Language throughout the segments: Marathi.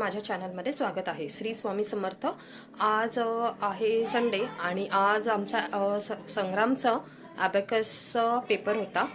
माझ्या चॅनलमध्ये स्वागत आहे. श्री स्वामी समर्थ. आज आहे संडे आणि आज आमचा स- संग्रामचा ॲबॅकसचा पेपर होता.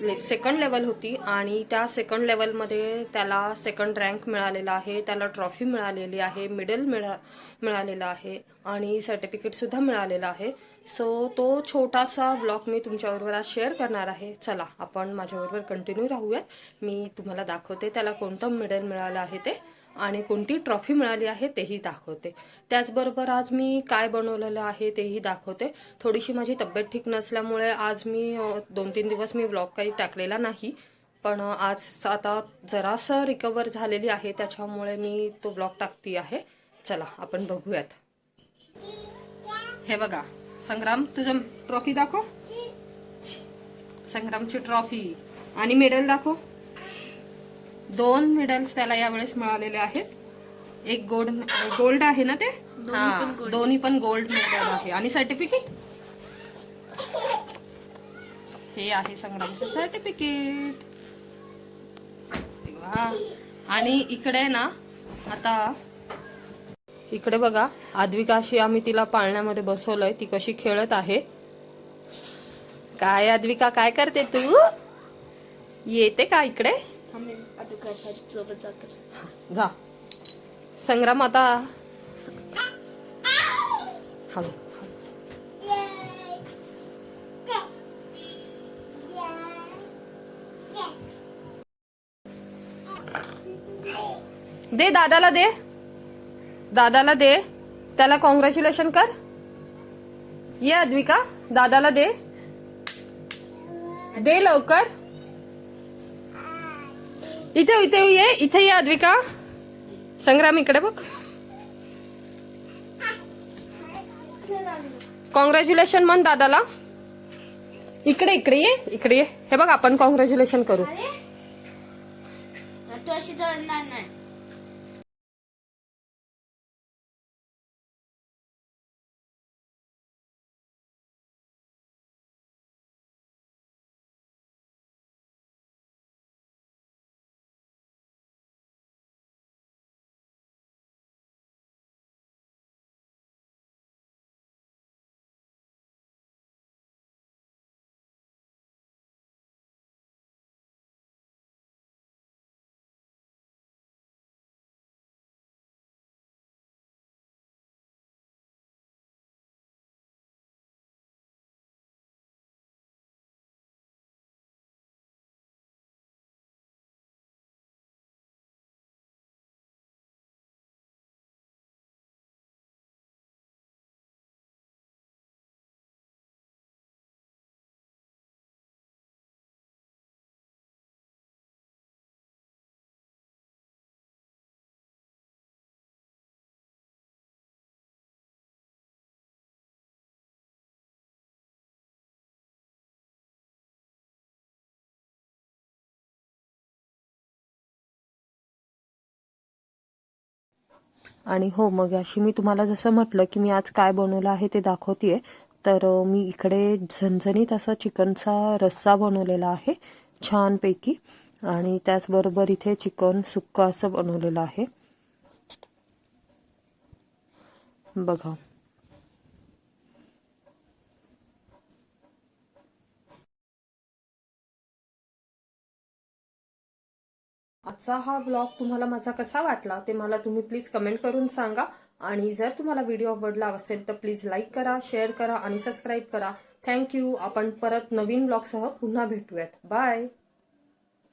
ले सेकंड लेवल होती आणि त्या सेकंड लेवलमध्ये त्याला सेकंड रँक मिळालेला आहे. त्याला ट्रॉफी मिळालेली आहे मेडल मिळा मिळालेलं आहे आणि सर्टिफिकेटसुद्धा मिळालेलं आहे. सो तो छोटासा ब्लॉग मी तुमच्याबरोबर आज शेअर करणार आहे. चला आपण माझ्याबरोबर कंटिन्यू राहूयात. मी तुम्हाला दाखवते त्याला कोणतं मेडल मिळालं आहे ते. आणि कोणती ट्रॉफी मिळाली आहे तेही दाखवते. त्याचबरोबर आज मी काय बनवलेलं आहे तेही दाखवते. थोडीशी माझी तब्येत ठीक नसल्यामुळे आज मी दोन तीन दिवस मी व्लॉग काही टाकलेला नाही. पण आज आता जरासं रिकवर झालेली आहे त्याच्यामुळे मी तो ब्लॉग टाकती आहे. चला आपण बघूयात. हे बघा संग्राम तुझं ट्रॉफी दाखव. संग्रामची ट्रॉफी. आणि मेडल दाखव. दोन मेडल्स त्याला यावेळेस मिळालेले आहेत. एक गोल्ड गोल्ड आहे ना ते? हा दोन्ही पण गोल्ड मेडल आहे. आणि सर्टिफिकेट हे आहे संग्रामचं सर्टिफिकेट आणि इकडे ना आता इकडे बघा आद्विका अशी आम्ही तिला पाळण्यामध्ये बसवलंय. ती कशी खेळत आहे. काय आद्विका काय करते तू? येते का इकडे? आम्ही आता सोबत जातो. जा. संग्राम आता हॅलो दे दादाला दे. दादाला दे. त्याला कॉंग्रॅच्युलेशन कर. ये अद्विका. दादाला दे. दे लवकर. इथे इथे ये. इथे ये अद्विका. संग्राम इकडे बघ. कॉंग्रॅच्युलेशन म्हण दादाला. इकडे इकडे ये. इकडे ये. हे बघ आपण कॉंग्रॅच्युलेशन करू. तू अशी नाही. आणि हो मग अशी मी तुम्हाला जसं म्हटलं की मी आज काय बनवलं आहे ते दाखवते तर मी इकडे झणझणीत असा चिकनचा रस्सा बनवलेला आहे छानपैकी. आणि त्याचबरोबर इथे चिकन सुक्का असं बनवलेलं आहे. बघा. आजचा हा ब्लॉग तुम्हाला माझा कसा वाटला ते मला तुम्ही प्लीज कमेंट करून सांगा. आणि जर तुम्हाला व्हिडिओ आवडला असेल तर प्लीज लाईक करा शेअर करा आणि सबस्क्राईब करा. थँक्यू आपण परत नवीन ब्लॉगसह पुन्हा भेटूयात. बाय